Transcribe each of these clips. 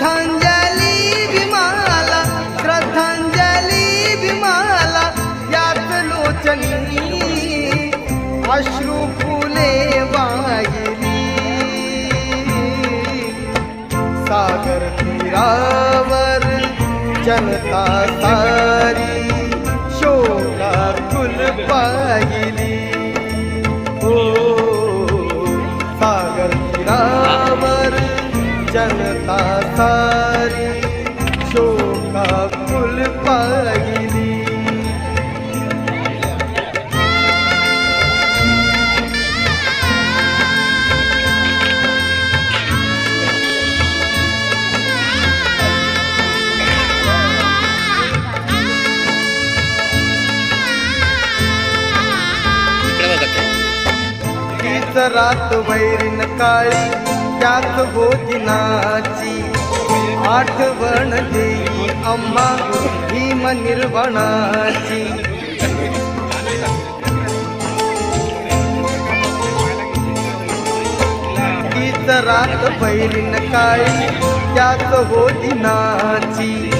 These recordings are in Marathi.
श्रद्धांजली विमाला श्रद्धांजली विमाला याच लोचनी अश्रू फुले वाहिली. सागर तीरावर जनता सारी शोका फुल पाई जनता सारी शोका फुल पाहिली रात वैरीन काळी त्यात होती नाची. आठवण देई अम्मा भीम निर्वणाची. तीच रात वैरीन काळी त्यात होती नाची.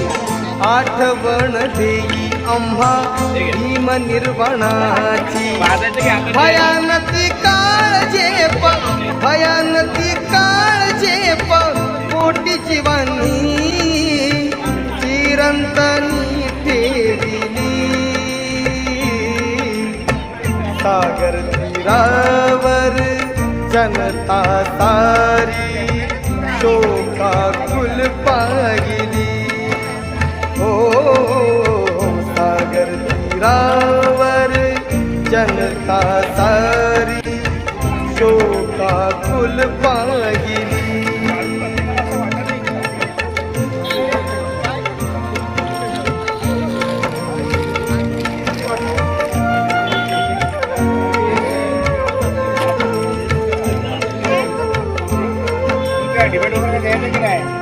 आठवण देई अम्हा भीम निर्वणाची. भयानती काळजे भयानती काळजे पोटी कोटीची चिरंतनी ठेविली सागर तीरावर जनता सारी शोका फुल पाहिली. हो सागर तीरावर जनता सारी शोका फुल पाहिली? डिबेट वगैरे द्यायचं की नाही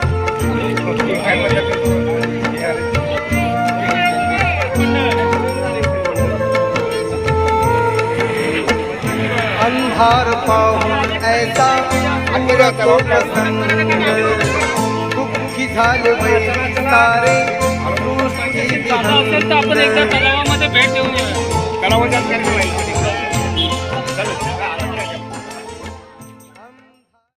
अंधार पाहून ऐसा तो प्रसंग दुःखी झाले सारे आपण एकदा. तलावामध्ये भेट देऊन येऊया. कलावंत